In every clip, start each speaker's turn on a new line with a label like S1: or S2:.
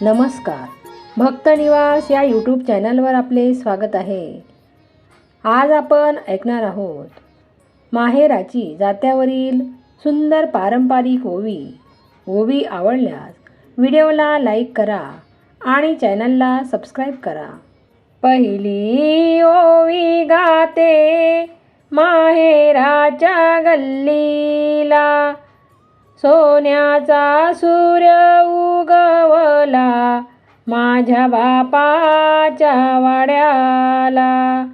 S1: नमस्कार. भक्तनिवास या यूट्यूब चॅनलवर आपले स्वागत आहे. आज आपण ऐकणार आहोत माहेराची जात्यावरील सुंदर पारंपरिक ओवी. ओवी आवडल्यास व्हिडिओला लाईक करा आणि चॅनलला सबस्क्राईब करा. पहिली ओवी गाते माहेराच्या गल्लीला. सोन्याचा सूर्य गवला माझ्या बापाच्या वाड्याला.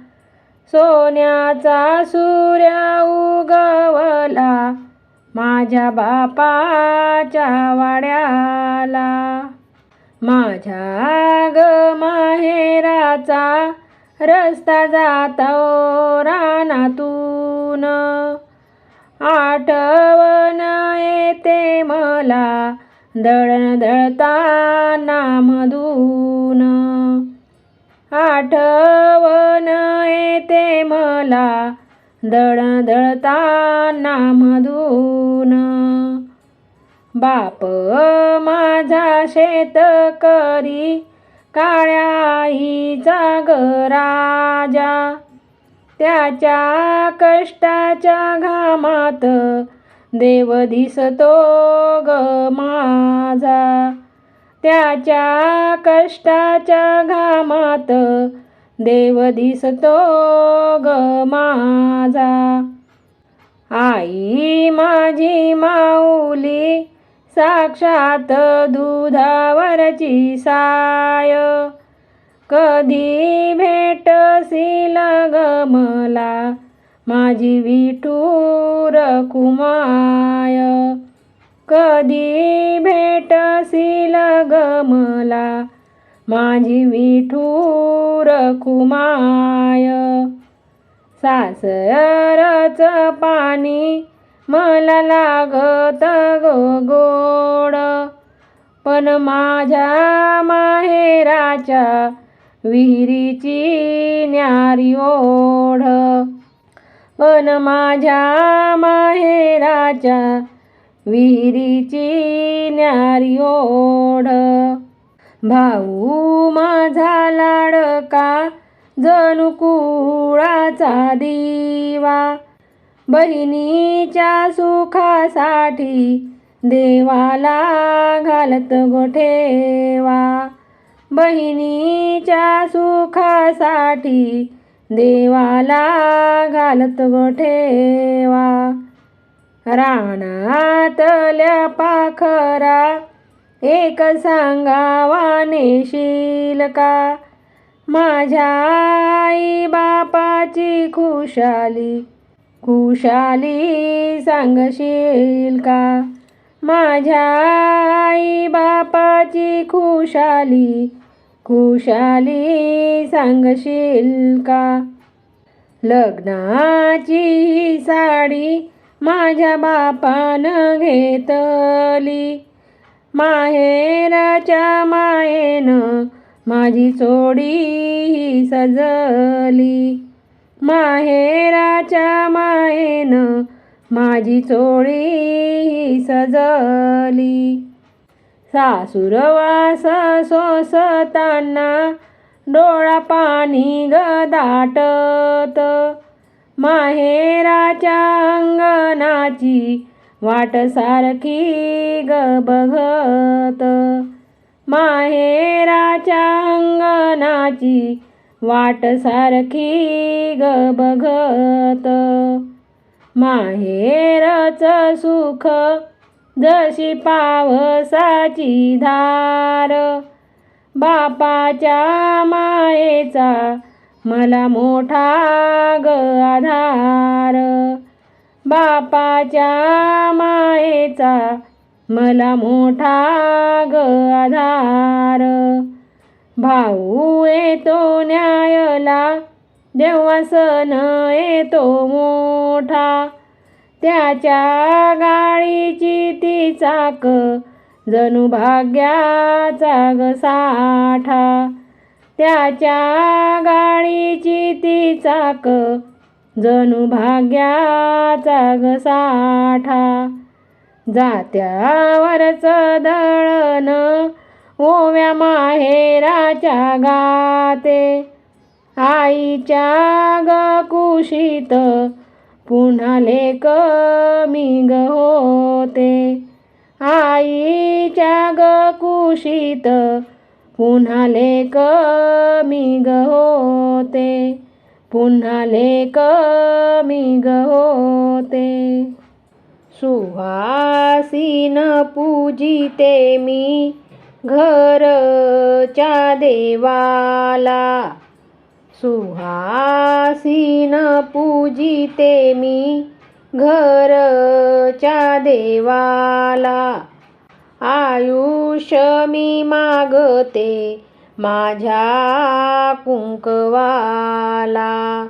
S1: सोन्याचा सूर्या उगवला माझ्या बापाच्या वाड्याला. माझ्या ग माहेराचा रस्ता जातो रानातून. आठवण येते मला दळण दळताना मधून आठवण येते मला. दळण दळताना मधून बाप माझा शेतकरी काळ्या आईचा गराजा त्याच्या कष्टाच्या घामात देव दिसतो ग माझा. त्याच्या कष्टाच्या घामात देव दिसतो ग माझा. आई माझी माऊली साक्षात दुधावरची साय. कधी भेटशील ग मला? माझी विठूर कुमाय कधी भेटशील गमला मला? माझी विठूर कुमाय सासरच पाणी मला लागत ग गोड. पण माझ्या माहेराच्या विहिरीची न्यारी ओढ. पण माझ्या माहेराच्या विहिरीची न्यारी ओढ. भाऊ माझा लाडका जणू कुळाचा दिवा. बहिणीच्या सुखासाठी देवाला घालत गोठेवा बहिणीच्या सुखासाठी देवाला घालत गोठेवा रानातल्या पाखरा एक सांगावा नेशील का? माझ्या आई बापाची खुशाली खुशाली सांगशील का? माझ्या आई बापाची खुशाली कुशाली सांगशील का? लग्नाची ही साडी माझ्या बापानं घेतली. माहेराच्या मायेनं माझी चोडी ही सजली. माहेराच्या मायेनं माझी चोळी ही सजली. सासुरवास सोसताना डोळा पाणी गदाटत माहेराच्या अंगणाची वाट सारखी ग बघत. माहेराच्या अंगणाची वाट सारखी ग बघत. माहेरच सुख जशी पावसाची धार बापाच्या मायेचा मला मोठा ग आधार. बापाच्या मायेचा मला मोठा ग आधार. भाऊ येतो न्यायला देवा सण येतो मोठा. त्याच्या गाडीची ती चाक जणू भाग्याचा ग साठा. त्याच्या गाडीची ती चाक जणू भाग्याचा ग साठा. जात्यावरच दळण ओव्या माहेराच्या गाते आईच्या ग कुशीत पुन्हा लेक मी ग होते. आईच्या ग कुशीत पुन्हा लेक मी ग होते. पुन्हा लेक मी ग होते. सुहासीन पूजिते मी घरच्या देवाला. सुहासीन पूजिते मी घरच्या देवाला. आयुष्य मी मागते माझ्या कुंकवाला.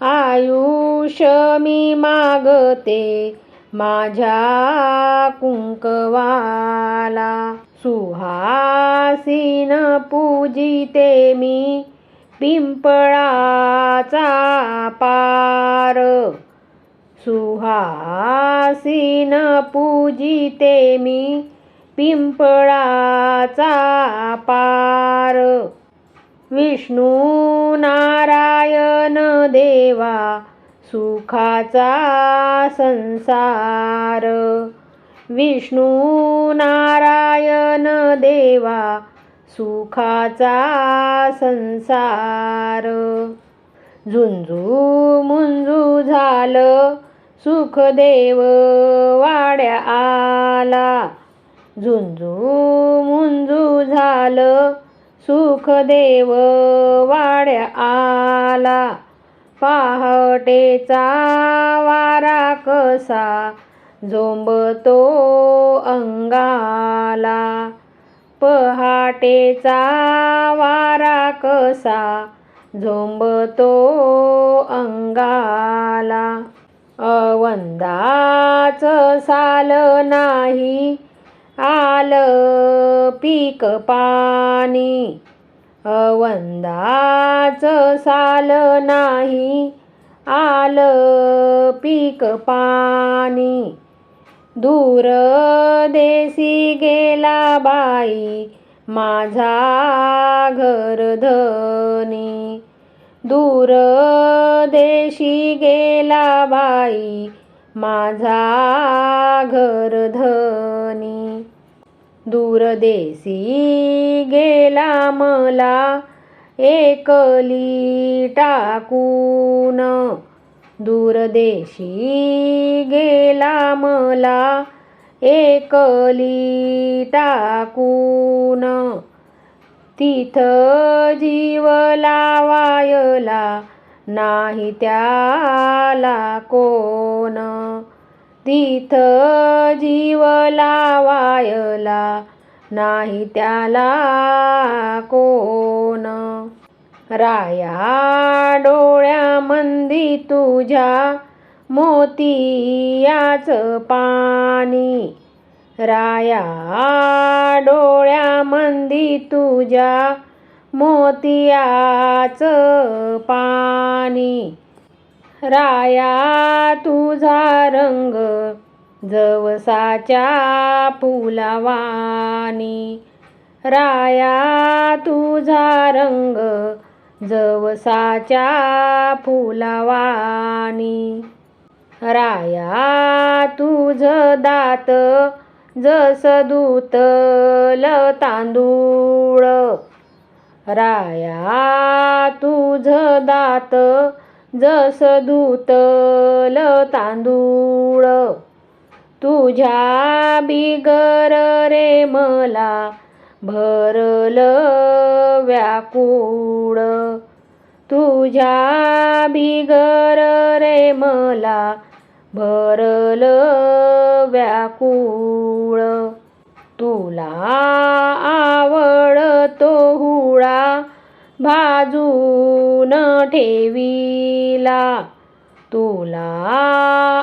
S1: आयुष्य मी मागते माझ्या कुंकवाला. सुहासीन पूजिते मी पिंपळाचा पार. सुहासीन पूजिते मी पिंपळाचा पार. विष्णू नारायण देवा सुखाचा संसार. विष्णू नारायण देवा सुखाचा संसार. झुंजू मुंजू झालं सुखदेव वाड्या आला. झुंजू मुंजू झालं सुखदेव वाड्या आला. पहाटेचा वारा कसा झोंबतो अंगाला. पहाटेचा वारा कसा झोंबतो अंगाला? अवंदाच साल नाही आलं पीक पाणी. अवंदाच साल नाही आलं पीक पाणी. दूर देसी गेला बाई माझा घरधनी दूर देशी गेला बाई माझा घरधनी दूरदेशी गेला मला एकली टाकून दूरदेशी गेला मला एकली टाकून तिथं जीव लावायला नाही त्याला कोण? तिथं जीव लावायला नाही त्याला कोण? राया डोळ्यामंदी तुझ्या मोतियाचं पाणी. राया डोळ्यामंदी तुझ्या मोतियाच पाणी. राया तुझा रंग जवसाच्या फुलावानी राया तुझा रंग जवसाच्या फुलावानी. राया तुझ दात जस दूतल तांदूळ. राया तुझ दात जस धुतल तांदूळ. तुझ्या बिगर रे मला भरल व्याकुळ तुझ्या बिगर रे मला भरल व्याकुळ तुला आवडतो हुळा भाजून ठेवीला. तुला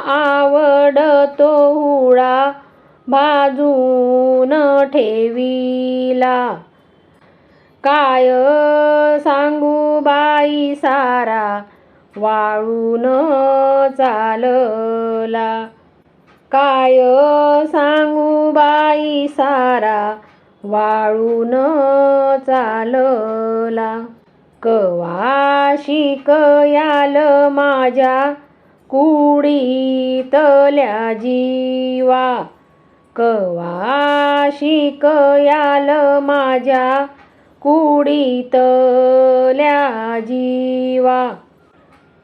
S1: आवडतो हुळा बाजून ठेवीला. काय सांगू बाई सारा वाळून चालला. काय सांगू बाई सारा वाळून चालला. कवाशी शिकयाल माझ्या कुडीतल्या जीवा. कवा शिकयाल माझ्या कुडीतल्या जीवा.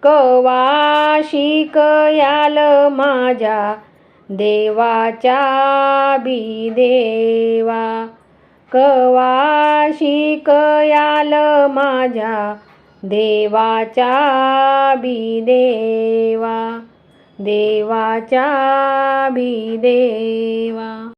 S1: कवा शिकयाल माझ्या देवाच्या बी देवा कवा शिकयाल माझ्या देवाच्या बी देवा देवाच्या भी देवा.